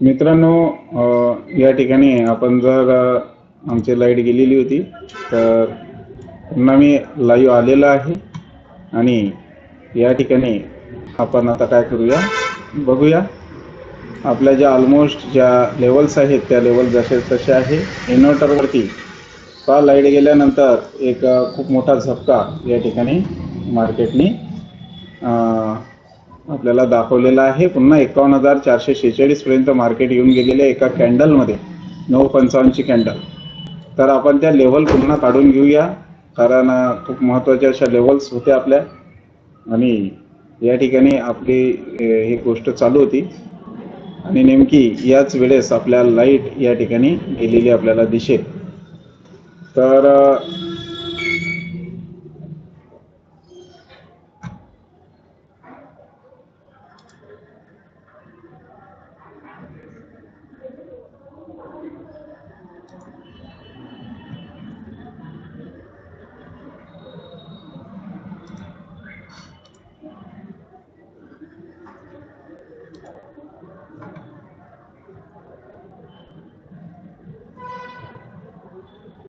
मित्रांनो या ठिकाणी आपण जर आमची लाइट गेलेली होती तर पुन्हा मी लाईव्ह आलेलो आहे आणि या ठिकाणी आपण आता काय करूया? बघूया. आपल्या ज्या ऑलमोस्ट ज्या लेवल्स आहेत त्या लेवल जसे तसे आहे. इन्व्हर्टरवरती का लाइट गेल्यानंतर एक खूप मोठा झपका या ठिकाणी मार्केटने आपल्याला दाखवलेला आहे. पुन्हा एकावन्न हजार चारशे शेहेचाळीस पर्यंत मार्केट येऊन गेलेले आहे एका कॅन्डलमध्ये. नऊ पंचावन्नची कॅन्डल. तर आपण त्या लेवल पुन्हा काढून घेऊया. कारण खूप महत्त्वाच्या अशा लेवल्स होत्या आपल्या. आणि या ठिकाणी आपली ही गोष्ट चालू होती. आणि नेमकी याच वेळेस आपल्या लाइट या ठिकाणी गेलेली आपल्याला दिसेल. तर